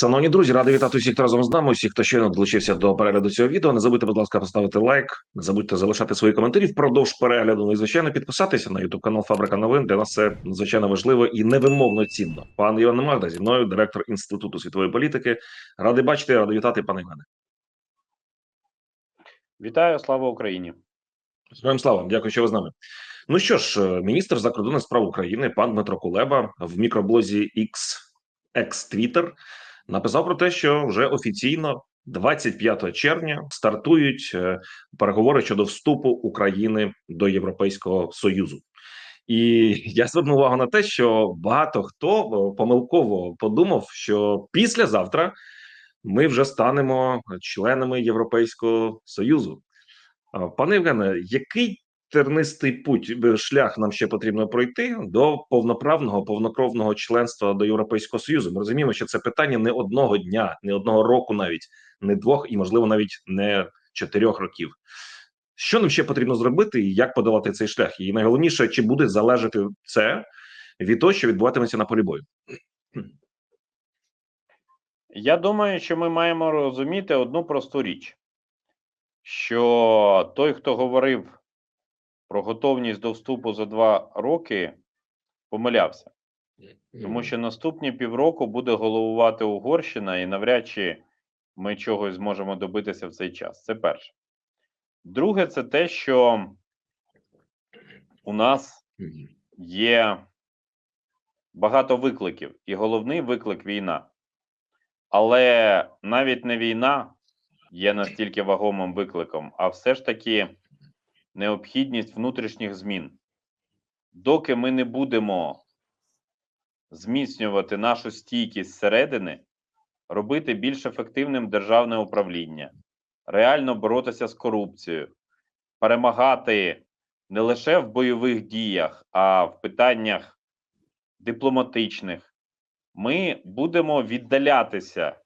Шановні друзі, радий вітати всіх разом з нами. Усіх, хто щойно долучився до перегляду цього відео. Не забудьте, будь ласка, поставити лайк. Не забудьте залишати свої коментарі впродовж перегляду. Ну і звичайно, підписатися на YouTube канал Фабрика новин. Для нас це надзвичайно важливо і невимовно цінно. Пан Іван Немагда зі мною, директор інституту світової політики. Радий бачити, радий вітати, пане Іване. Вітаю, слава Україні. Героям слава, дякую, що ви з нами. Ну що ж, е, міністр закордонних справ України, пан Дмитро Кулеба, в мікроблозі X, X Twitter написав про те, що вже офіційно 25 червня стартують е, переговори щодо вступу України до Європейського Союзу. І я звернув увагу на те, що багато хто е, помилково подумав, що післязавтра ми вже станемо членами Європейського Союзу. Пане Євгене, який тернистий путь е, шлях нам ще потрібно пройти до повноправного повнокровного членства до Європейського Союзу? Ми розуміємо, що це питання не одного дня, не одного року, навіть не двох, і можливо навіть не чотирьох років. Що нам ще потрібно зробити, і як подолати цей шлях? І найголовніше, чи буде залежати це від того, що відбуватиметься на полі бою? Я думаю, що ми маємо розуміти одну просту річ, що той, хто говорив про готовність до вступу за два роки, помилявся. Тому що наступні півроку буде головувати Угорщина, і навряд чи ми чогось зможемо добитися в цей час. Це перше. Друге, це те, що у нас є багато викликів, і головний виклик війна. Але навіть не війна є настільки вагомим викликом, а все ж таки необхідність внутрішніх змін. Доки ми не будемо зміцнювати нашу стійкість зсередини, робити більш ефективним державне управління, реально боротися з корупцією, перемагати не лише в бойових діях, а в питаннях дипломатичних, ми будемо віддалятися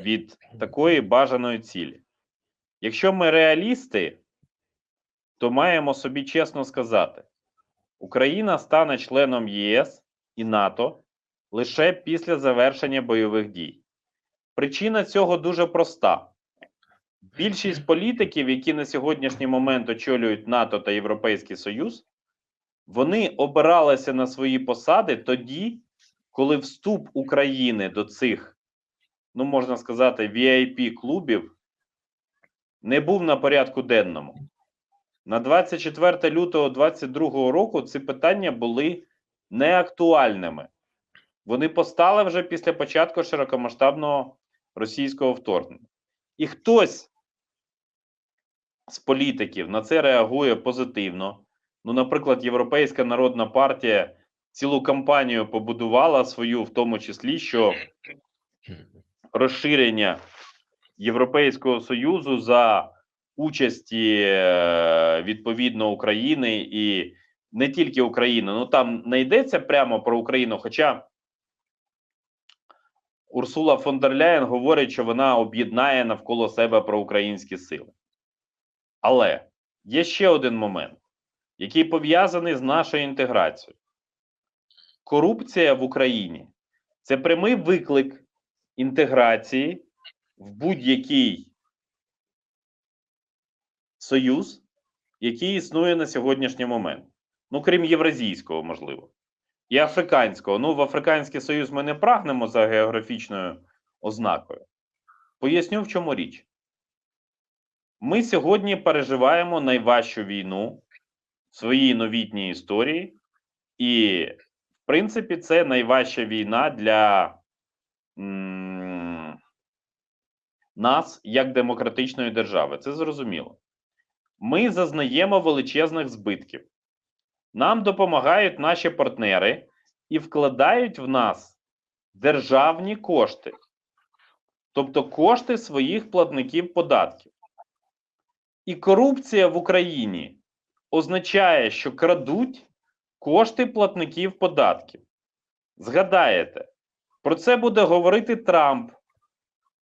від такої бажаної цілі. Якщо ми реалісти, то маємо собі чесно сказати: Україна стане членом ЄС і НАТО лише після завершення бойових дій. Причина цього дуже проста. Більшість політиків, які на сьогоднішній момент очолюють НАТО та Європейський Союз, вони обиралися на свої посади тоді, коли вступ України до цих, ну можна сказати, vip клубів не був на порядку денному. На 24 лютого 2022 року ці питання були неактуальними. Вони постали вже після початку широкомасштабного російського вторгнення. І хтось з політиків на це реагує позитивно. Ну, наприклад, Європейська народна партія цілу кампанію побудувала свою, в тому числі, що розширення Європейського Союзу за участі е, відповідно України і не тільки України. Ну там не йдеться прямо про Україну. Хоча Урсула фон дер Ляєн говорить, що вона об'єднає навколо себе проукраїнські сили. Але є ще один момент, який пов'язаний з нашою інтеграцією. Корупція в Україні це прямий виклик інтеграції в будь-який союз, який існує на сьогоднішній момент. Ну, крім євразійського, можливо, і африканського. Ну, в Африканський Союз ми не прагнемо за географічною ознакою. Поясню, в чому річ. Ми сьогодні переживаємо найважчу війну в своїй новітній історії, і, в принципі, це найважча війна для м, нас як демократичної держави. Це зрозуміло. Ми зазнаємо величезних збитків. Нам допомагають наші партнери і вкладають в нас державні кошти, тобто кошти своїх платників податків. І корупція в Україні означає, що крадуть кошти платників податків. Згадаєте, про це буде говорити Трамп,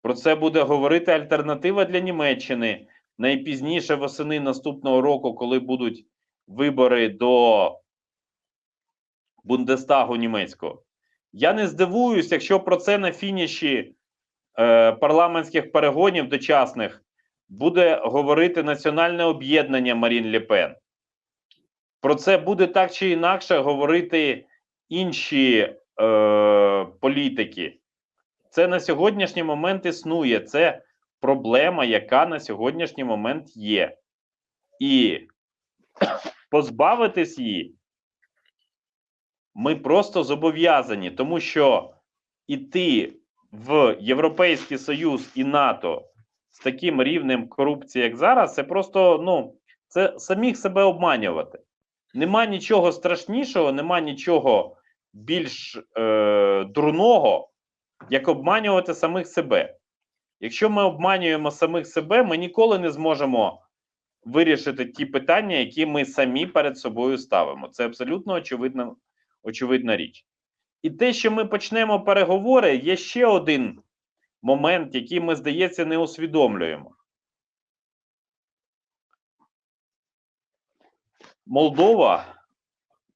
про це буде говорити альтернатива для Німеччини найпізніше восени наступного року, коли будуть вибори до Бундестагу німецького. Я не здивуюсь, якщо про це на фініші е, парламентських перегонів дочасних буде говорити національне об'єднання Марін Лепен. Про це буде так чи інакше говорити інші е, політики. Це на сьогоднішній момент існує. Це проблема, яка на сьогоднішній момент є. І позбавитись її ми просто зобов'язані, тому що іти в Європейський Союз і НАТО з таким рівнем корупції, як зараз, це просто ну, це самих себе обманювати. Нема нічого страшнішого, нема нічого більш е, дурного, як обманювати самих себе. Якщо ми обманюємо самих себе, ми ніколи не зможемо вирішити ті питання, які ми самі перед собою ставимо. Це абсолютно очевидна, очевидна річ. І те, що ми почнемо переговори, є ще один момент, який ми, здається, не усвідомлюємо. Молдова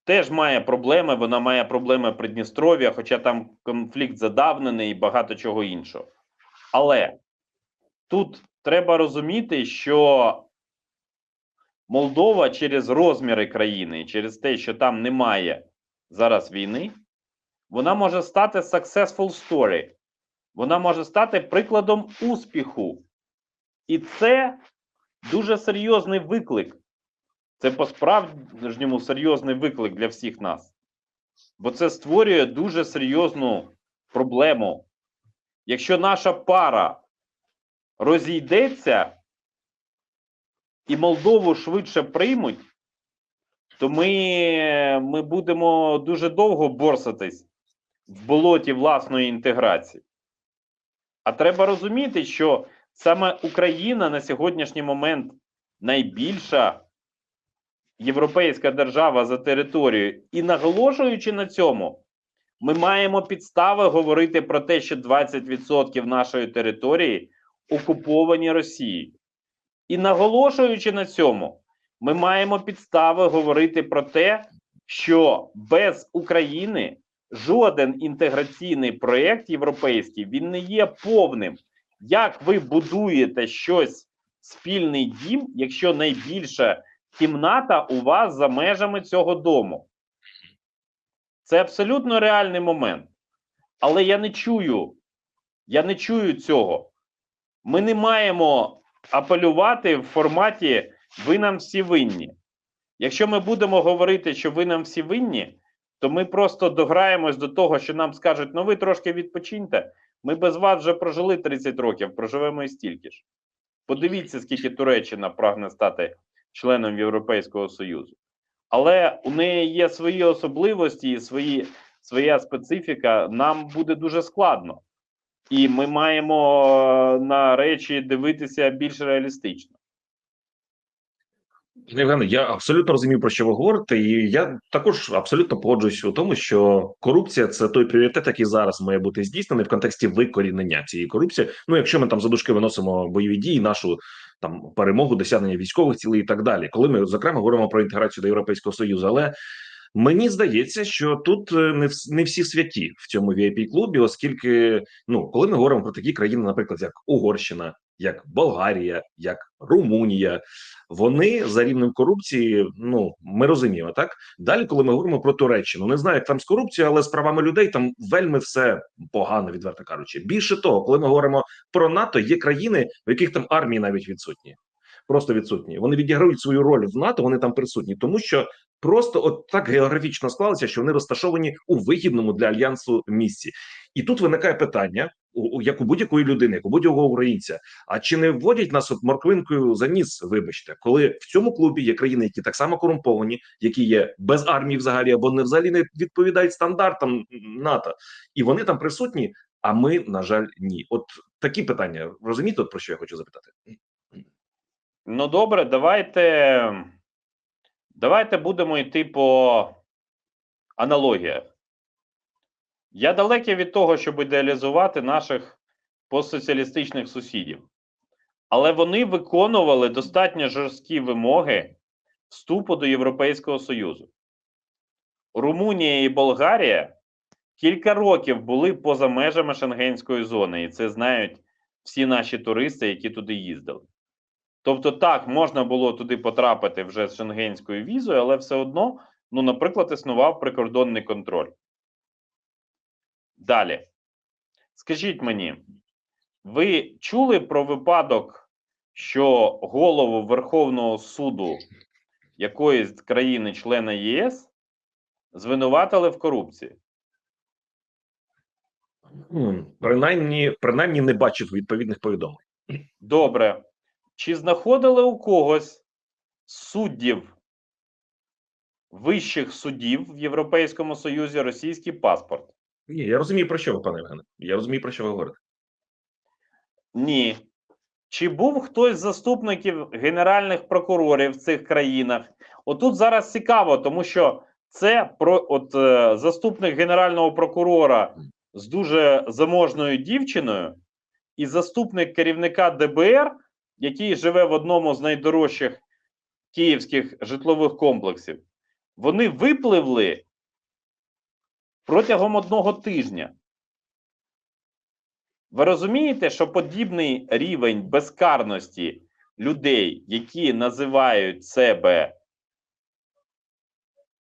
теж має проблеми, вона має проблеми Придністров'я, хоча там конфлікт задавнений і багато чого іншого. Але тут треба розуміти, що Молдова через розміри країни через те, що там немає зараз війни, вона може стати successful story. Вона може стати прикладом успіху. І це дуже серйозний виклик. Це по-справжньому серйозний виклик для всіх нас. Бо це створює дуже серйозну проблему. Якщо наша пара розійдеться і Молдову швидше приймуть, то ми, ми будемо дуже довго борсатись в болоті власної інтеграції. А треба розуміти, що саме Україна на сьогоднішній момент найбільша європейська держава за територією, і наголошуючи на цьому, ми маємо підстави говорити про те, що 20% нашої території окуповані Росією. І наголошуючи на цьому, ми маємо підстави говорити про те, що без України жоден інтеграційний проєкт європейський він не є повним. Як ви будуєте щось спільний дім, якщо найбільша кімната у вас за межами цього дому? Це абсолютно реальний момент. Але я не чую, я не чую цього. Ми не маємо апелювати в форматі ви нам всі винні. Якщо ми будемо говорити, що ви нам всі винні, то ми просто дограємось до того, що нам скажуть: ну ви трошки відпочиньте. Ми без вас вже прожили 30 років, проживемо і стільки ж. Подивіться, скільки Туреччина прагне стати членом Європейського Союзу. Але у неї є свої особливості і свої, своя специфіка. Нам буде дуже складно. І ми маємо е, на речі дивитися більш реалістично. Євгене, я абсолютно розумію, про що ви говорите, і я також абсолютно погоджуюсь у тому, що корупція це той пріоритет, який зараз має бути здійснений в контексті викорінення цієї корупції. Ну, якщо ми там за дужки виносимо бойові дії, нашу там перемогу, досягнення військових цілей і так далі, коли ми зокрема говоримо про інтеграцію до Європейського союзу, але Мені здається, що тут е, не не всі святі в цьому vip клубі, оскільки ну коли ми говоримо про такі країни, наприклад, як Угорщина, як Болгарія, як Румунія, вони за рівнем корупції. Ну ми розуміємо, так далі, коли ми говоримо про Туреччину, не знаю, як там з корупцією, але з правами людей там вельми все погано, відверто кажучи. Більше того, коли ми говоримо про НАТО, є країни, в яких там армії навіть відсутні. Просто відсутні. Вони відіграють свою роль в НАТО. Вони там присутні, тому що просто от так географічно склалося, що вони розташовані у вигідному для альянсу місці. І тут виникає питання, як у будь-якої людини, як у будь-якого українця. А чи не вводять нас от морквинкою за ніс? Вибачте, коли в цьому клубі є країни, які так само корумповані, які є без армії взагалі, або не взагалі не відповідають стандартам НАТО, і вони там присутні. А ми, на жаль, ні. От такі питання розумієте, от про що я хочу запитати? Ну, добре, давайте, давайте будемо йти по аналогіях. Я далекий від того, щоб ідеалізувати наших постсоціалістичних сусідів. Але вони виконували достатньо жорсткі вимоги вступу до Європейського Союзу. Румунія і Болгарія кілька років були поза межами шенгенської зони, і це знають всі наші туристи, які туди їздили. Тобто, так, можна було туди потрапити вже з шенгенською візою, але все одно, ну, наприклад, існував прикордонний контроль. Далі. Скажіть мені, ви чули про випадок, що голову Верховного суду якоїсь країни-члена ЄС звинуватили в корупції? Принаймні, принаймні не бачив відповідних повідомлень. Добре. Чи знаходили у когось суддів вищих судів в Європейському Союзі російський паспорт? Ні, я розумію про що ви, пане Євгене. Я розумію про що ви говорите. Ні. Чи був хтось з заступників генеральних прокурорів в цих країнах? Отут зараз цікаво, тому що це про от е, заступник генерального прокурора з дуже заможною дівчиною, і заступник керівника ДБР, який живе в одному з найдорожчих київських житлових комплексів. Вони випливли протягом одного тижня. Ви розумієте, що подібний рівень безкарності людей, які називають себе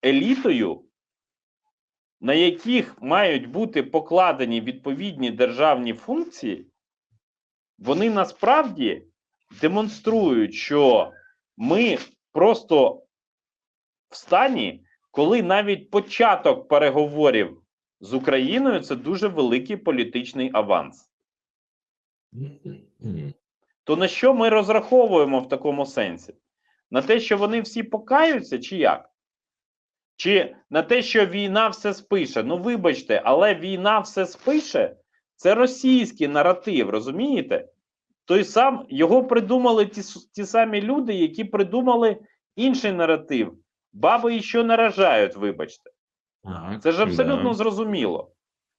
елітою, на яких мають бути покладені відповідні державні функції, вони насправді демонструють, що ми просто в стані, коли навіть початок переговорів з Україною це дуже великий політичний аванс. То на що ми розраховуємо в такому сенсі? На те, що вони всі покаються, чи як? Чи на те, що війна все спише? Ну, вибачте, але війна все спише це російський наратив, розумієте? Той сам його придумали ті, ті самі люди, які придумали інший наратив. Баби і що наражають, вибачте. Так, Це ж абсолютно да. зрозуміло.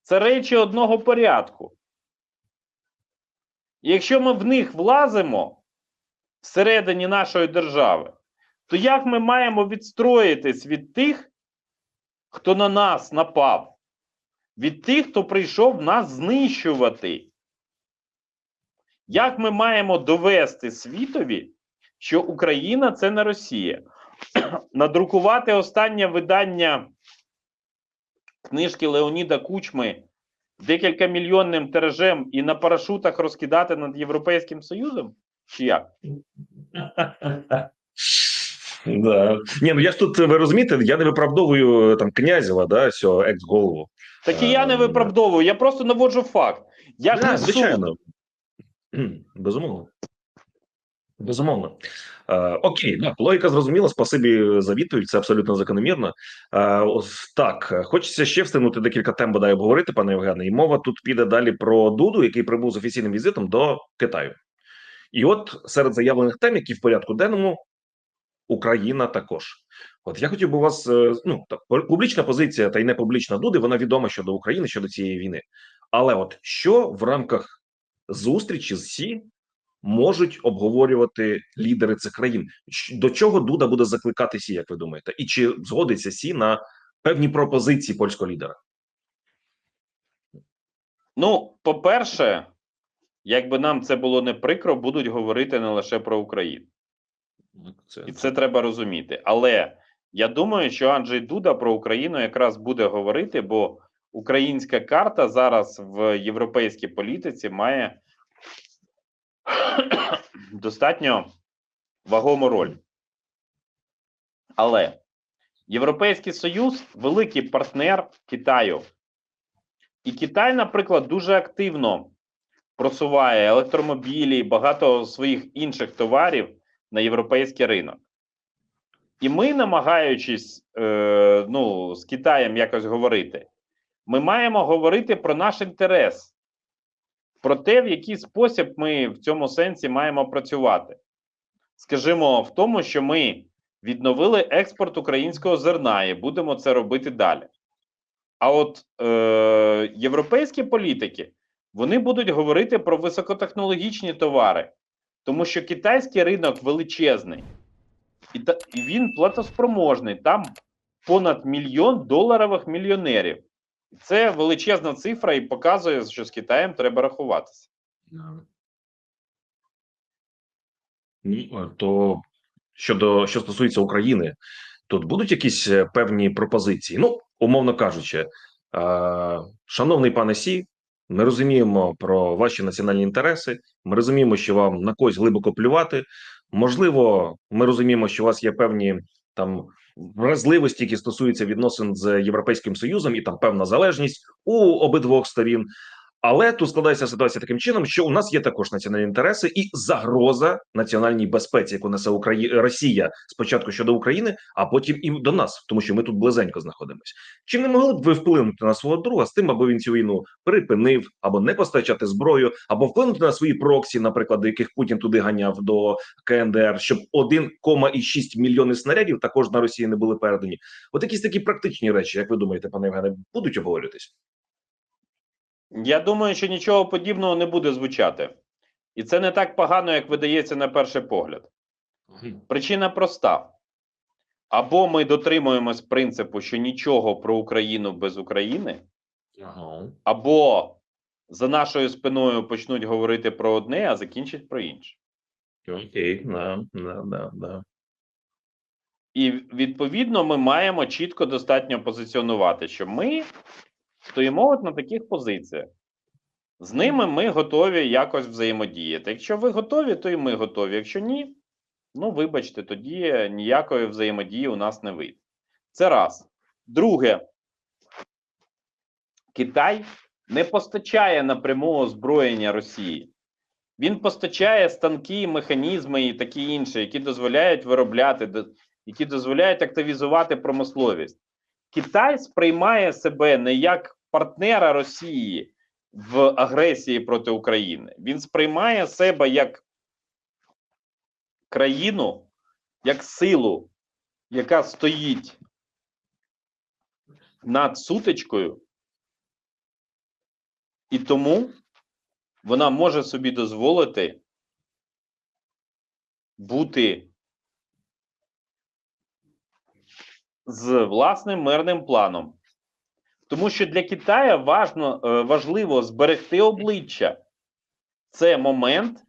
Це речі одного порядку. І якщо ми в них влазимо всередині нашої держави, то як ми маємо відстроїтись від тих, хто на нас напав, від тих, хто прийшов нас знищувати? Як ми маємо довести світові, що Україна це не Росія? Надрукувати останнє видання книжки Леоніда Кучми декілька мільйонним тиражем і на парашутах розкидати над Європейським Союзом? Чи як? Да. Ні, ну я ж тут, ви розумієте, я не виправдовую там князєва, да, цього екс-голову. Так і я не Е, виправдовую, я просто наводжу факт. Я ж Да, не суд. звичайно. М, Безумовно. Безумовно. Е, окей, да, логіка зрозуміла. Спасибі за відповідь. Це абсолютно закономірно. Е, ось так. Хочеться ще встигнути декілька тем бодай обговорити, пане Євгене. І мова тут піде далі про Дуду, який прибув з офіційним візитом до Китаю. І от серед заявлених тем, які в порядку денному, Україна також. От я хотів би у вас е, ну так, публічна позиція та й не публічна Дуди, вона відома щодо України щодо цієї війни. Але от що в рамках зустрічі з СІ можуть обговорювати лідери цих країн? До чого Дуда буде закликати СІ, як ви думаєте? І чи згодиться СІ на певні пропозиції польського лідера? Ну, по-перше, якби нам це було не прикро, будуть говорити не лише про Україну. Це, І це треба розуміти. Але я думаю, що Анджей Дуда про Україну якраз буде говорити, бо українська карта зараз в європейській політиці має достатньо вагому роль. Але Європейський Союз великий партнер Китаю. І Китай, наприклад, дуже активно просуває електромобілі і багато своїх інших товарів на європейський ринок. І ми, намагаючись е, ну, з Китаєм якось говорити, ми маємо говорити про наш інтерес, про те, в який спосіб ми в цьому сенсі маємо працювати. Скажімо, в тому, що ми відновили експорт українського зерна і будемо це робити далі. А от е, європейські політики вони будуть говорити про високотехнологічні товари, тому що китайський ринок величезний, і, та, і він платоспроможний. Там понад мільйон доларових мільйонерів. Це величезна цифра і показує, що з Китаєм треба рахуватися. Ну, е, то щодо що стосується України, тут будуть якісь е, певні пропозиції. Ну, умовно кажучи, е, шановний пане Сі, ми розуміємо про ваші національні інтереси. Ми розуміємо, що вам на когось глибоко плювати. Можливо, ми розуміємо, що у вас є певні там вразливості, які стосуються відносин з Європейським Союзом, і там певна залежність у обидвох сторін. Але тут складається ситуація таким чином, що у нас є також національні інтереси і загроза національній безпеці, яку несе Украї... Росія спочатку щодо України, а потім і до нас, тому що ми тут близенько знаходимося. Чи не могли б ви вплинути на свого друга з тим, аби він цю війну припинив, або не постачати зброю, або вплинути на свої проксі, наприклад, яких Путін туди ганяв до КНДР, щоб 1,6 мільйони снарядів також на Росії не були передані? От якісь такі практичні речі, як ви думаєте, пане Євгене, будуть обговорюватись? Я думаю, що нічого подібного не буде звучати. І це не так погано, як видається на перший погляд. Причина проста: або ми дотримуємось принципу, що нічого про Україну без України, або за нашою спиною почнуть говорити про одне, а закінчать про інше. Окей, да, да, да. І відповідно ми маємо чітко достатньо позиціонувати, що ми стоїмо от на таких позиціях. З ними ми готові якось взаємодіяти. Якщо ви готові, то і ми готові. Якщо ні, ну вибачте, тоді ніякої взаємодії у нас не вийде. Це раз. Друге, Китай не постачає напряму озброєння Росії. Він постачає станки, механізми і такі інші, які дозволяють виробляти, які дозволяють активізувати промисловість. Китай сприймає себе не як партнера Росії в агресії проти України. Він сприймає себе як країну, як силу, яка стоїть над сутичкою, і тому вона може собі дозволити бути з власним мирним планом. Тому що для Китаю важно, е, важливо зберегти обличчя. Це момент,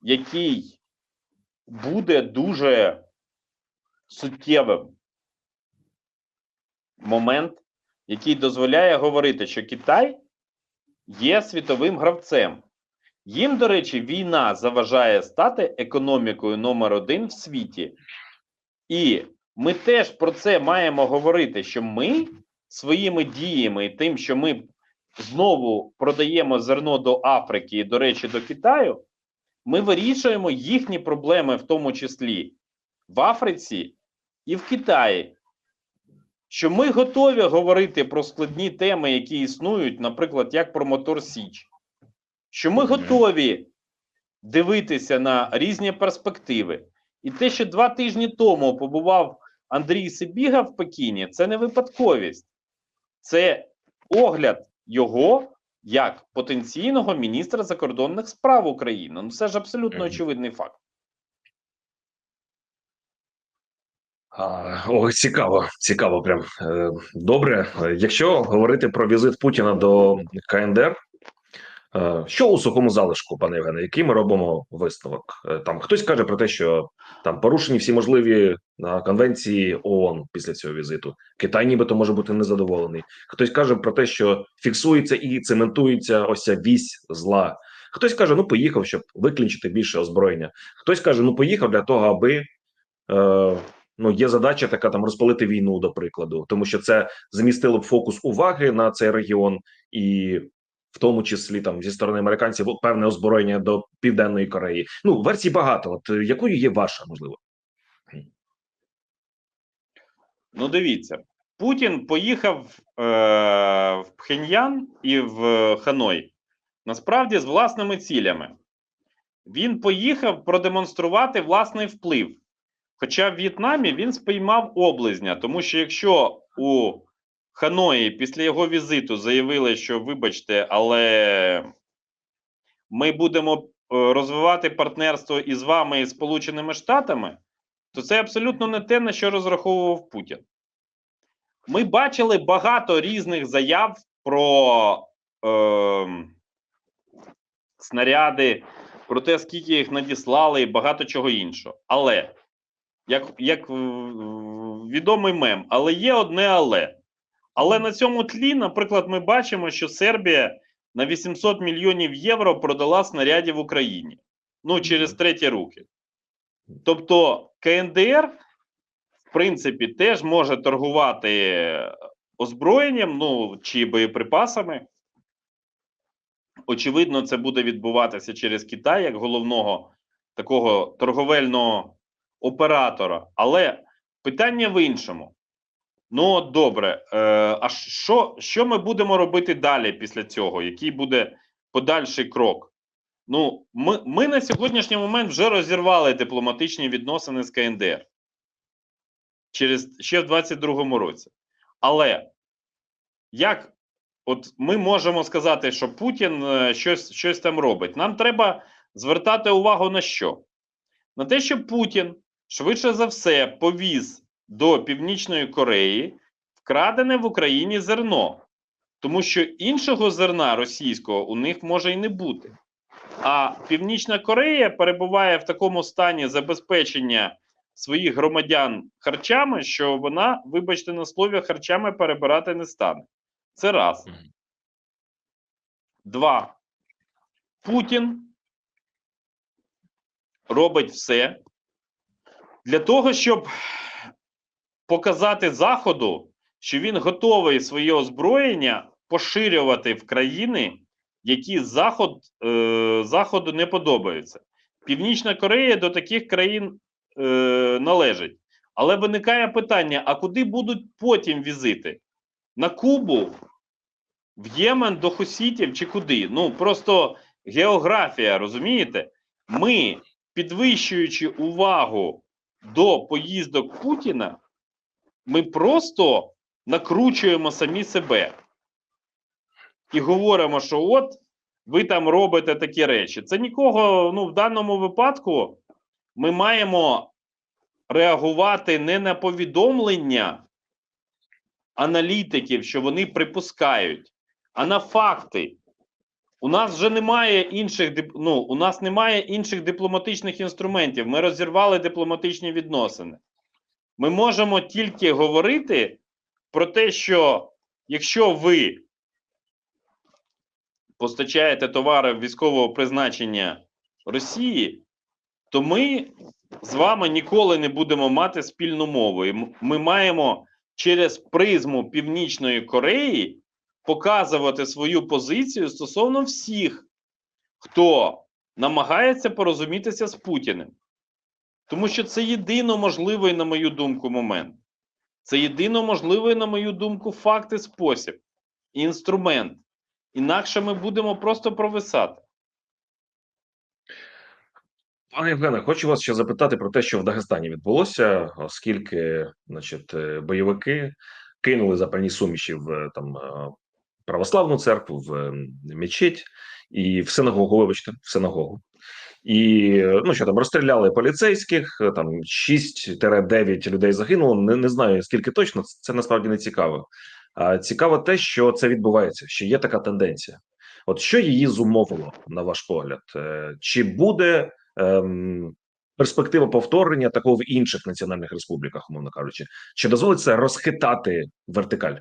який буде дуже суттєвим. Момент, який дозволяє говорити, що Китай є світовим гравцем. Їм, до речі, війна заважає стати економікою номер один в світі. І ми теж про це маємо говорити, що ми своїми діями тим, що ми знову продаємо зерно до Африки і, до речі, до Китаю, ми вирішуємо їхні проблеми, в тому числі в Африці і в Китаї. Що ми готові говорити про складні теми, які існують, наприклад, як про мотор Січ, що ми готові дивитися на різні перспективи. І те, що два тижні тому побував Андрій Сибіга в Пекіні, це не випадковість, це огляд його як потенційного міністра закордонних справ України. Ну це ж абсолютно очевидний факт. О, цікаво, цікаво. Прям Е, добре. Якщо говорити про візит Путіна до КНДР, що у сухому залишку, пане Євгене, який ми робимо висновок? Е, Там хтось каже про те, що там порушені всі можливі а, конвенції ООН після цього візиту. Китай, нібито може бути незадоволений. Хтось каже про те, що фіксується і цементується ось ця вісь зла. Хтось каже, ну поїхав, щоб виключити більше озброєння. Хтось каже, ну поїхав для того, аби. Е, Ну, є задача така там розпалити війну, до прикладу, тому що це змістило б фокус уваги на цей регіон, і в тому числі там зі сторони американців певне озброєння до південної Кореї. Ну версій багато. От е, якою є ваша можливо? Ну, дивіться, Путін поїхав е, в Пхеньян і в Ханой насправді з власними цілями. Він поїхав продемонструвати власний вплив. Хоча в В'єтнамі він спіймав облизня, тому що якщо у Ханої після його візиту заявили, що вибачте, але ми будемо е, розвивати партнерство із вами і Сполученими Штатами, то це абсолютно не те, на що розраховував Путін. Ми бачили багато різних заяв про е, снаряди, про те, скільки їх надіслали, і багато чого іншого. Але, як, як відомий мем, але є одне але. Але на цьому тлі, наприклад, ми бачимо, що Сербія на 800 мільйонів євро продала снарядів в Україні. Ну, через треті руки. Тобто КНДР, в принципі, теж може торгувати озброєнням, ну чи боєприпасами. Очевидно, це буде відбуватися через Китай як головного такого торговельного оператора. Але питання в іншому. Ну, добре. Е, а що, що ми будемо робити далі після цього? Який буде подальший крок? Ну, ми, ми на сьогоднішній момент вже розірвали дипломатичні відносини з КНДР через ще в 22-му році. Але як от ми можемо сказати, що Путін е, щось, щось там робить? Нам треба звертати увагу на що? На те, що Путін швидше за все повіз до Північної Кореї вкрадене в Україні зерно, тому що іншого зерна російського у них може і не бути. А Північна Корея перебуває в такому стані забезпечення своїх громадян харчами, що вона, вибачте на слові, харчами перебирати не стане. Це раз. Два. Путін робить все для того, щоб показати Заходу, що він готовий своє озброєння поширювати в країни, які Заход, е, Заходу не подобаються. Північна Корея до таких країн е, належить. Але виникає питання: а куди будуть потім візити? На Кубу, в Ємен, до Хусітів чи куди? Ну просто географія, розумієте? Ми, підвищуючи увагу до поїздок Путіна, ми просто накручуємо самі себе і говоримо, що от ви там робите такі речі. Це нікого, ну, в даному випадку ми маємо реагувати не на повідомлення аналітиків, що вони припускають, а на факти. У нас вже немає інших ну, у нас немає інших дипломатичних інструментів. Ми розірвали дипломатичні відносини. Ми можемо тільки говорити про те, що якщо ви постачаєте товари військового призначення Росії, то ми з вами ніколи не будемо мати спільну мову. Ми маємо через призму Північної Кореї показувати свою позицію стосовно всіх, хто намагається порозумітися з Путіним. Тому що це єдино можливий, на мою думку, момент. Це єдино можливий, на мою думку, факт і спосіб, і інструмент. Інакше ми будемо просто провисати. Пане Євгене, хочу вас ще запитати про те, що в Дагестані відбулося, оскільки, значить, е, бойовики кинули запальні суміші в е, там е, православну церкву, в мечеть і в синагогу, вибачте, в синагогу. І ну що там розстріляли поліцейських, там 6-9 людей загинуло. Не, не знаю скільки точно, це насправді не цікаво. А цікаво те, що це відбувається, що є така тенденція. От що її зумовило, на ваш погляд? Е, Чи буде ем, перспектива повторення такого в інших національних республіках, умовно кажучи, чи дозволить це розхитати вертикаль?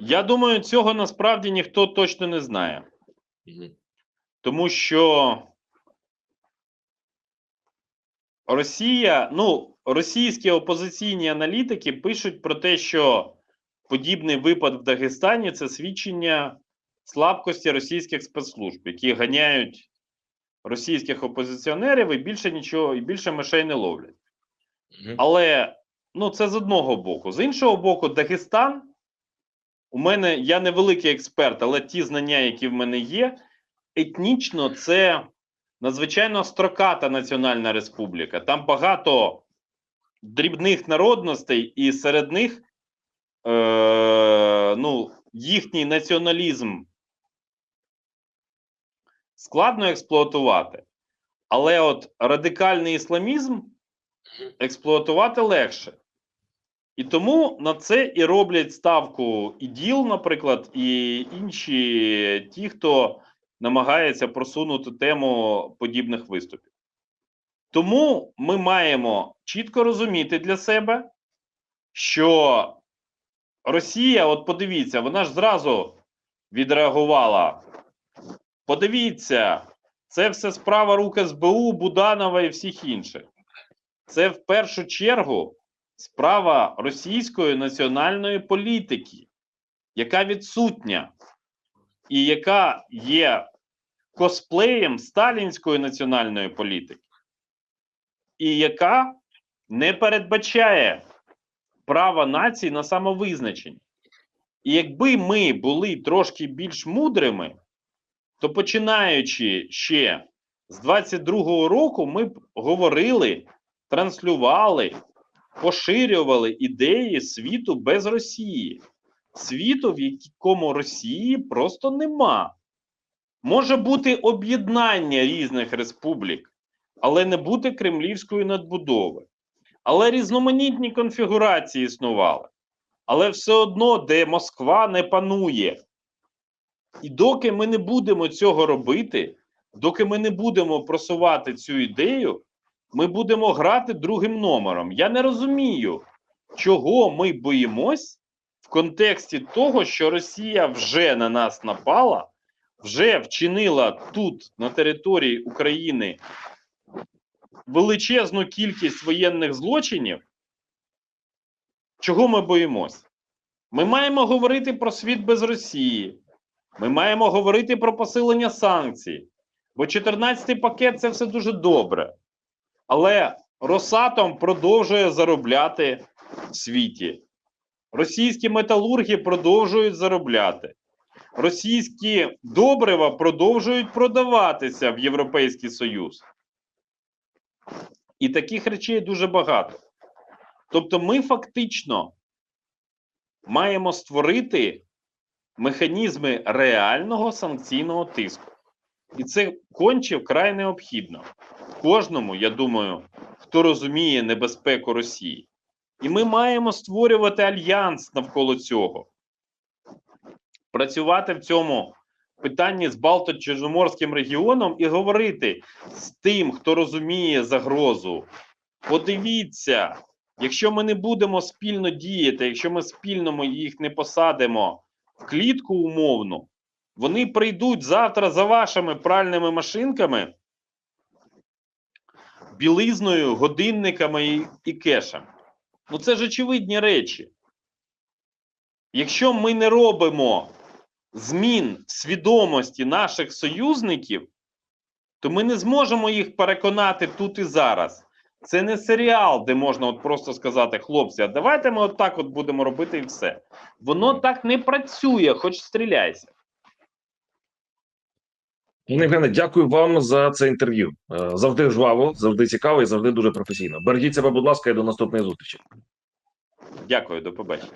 Я думаю, цього насправді ніхто точно не знає. Тому що Росія, ну, російські опозиційні аналітики пишуть про те, що подібний випад в Дагестані це свідчення слабкості російських спецслужб, які ганяють російських опозиціонерів і більше нічого, і більше мишей не ловлять. Але ну, це з одного боку. З іншого боку, Дагестан. У мене я не великий експерт, але ті знання, які в мене є, етнічно це надзвичайно строката національна республіка. Там багато дрібних народностей, і серед них е, ну, їхній націоналізм складно експлуатувати. Але от радикальний ісламізм експлуатувати легше. І тому на це і роблять ставку і ДІЛ, наприклад, і інші ті, хто намагається просунути тему подібних виступів. Тому ми маємо чітко розуміти для себе, що Росія, от подивіться, вона ж зразу відреагувала. Подивіться, це все справа рук СБУ, Буданова і всіх інших. Це в першу чергу справа російської національної політики, яка відсутня і яка є косплеєм сталінської національної політики, і яка не передбачає права націй на самовизначення. І якби ми були трошки більш мудрими, то починаючи ще з 22-го року, ми б говорили, транслювали, поширювали ідеї світу без Росії, світу, в якому Росії просто нема. Може бути об'єднання різних республік, але не бути кремлівської надбудови. Але різноманітні конфігурації існували. Але все одно, де Москва не панує. І доки ми не будемо цього робити, доки ми не будемо просувати цю ідею, ми будемо грати другим номером. Я не розумію, чого ми боїмось в контексті того, що Росія вже на нас напала, вже вчинила тут, на території України, величезну кількість воєнних злочинів. Чого ми боїмось? Ми маємо говорити про світ без Росії. Ми маємо говорити про посилення санкцій. Бо 14-й пакет це все дуже добре. Але Росатом продовжує заробляти в світі. Російські металурги продовжують заробляти. Російські добрива продовжують продаватися в Європейський Союз. І таких речей дуже багато. Тобто, ми фактично маємо створити механізми реального санкційного тиску. І це конче вкрай необхідно. Кожному, я думаю, хто розуміє небезпеку Росії. І ми маємо створювати альянс навколо цього. Працювати в цьому питанні з Балто-Чорноморським регіоном і говорити з тим, хто розуміє загрозу. Подивіться, якщо ми не будемо спільно діяти, якщо ми спільно їх не посадимо в клітку умовну, вони прийдуть завтра за вашими пральними машинками, білизною, годинниками і, кешем. Ну це ж очевидні речі. Якщо ми не робимо змін в свідомості наших союзників, то ми не зможемо їх переконати тут і зараз. Це не серіал, де можна от просто сказати, хлопці, а давайте ми от так от будемо робити і все. Воно так не працює, хоч стріляйся. Пане Євгене, дякую вам за це інтерв'ю. Е, Завжди жваво, завжди цікаво і завжди дуже професійно. Бережіть себе, будь ласка, і до наступної зустрічі. Дякую, до побачення.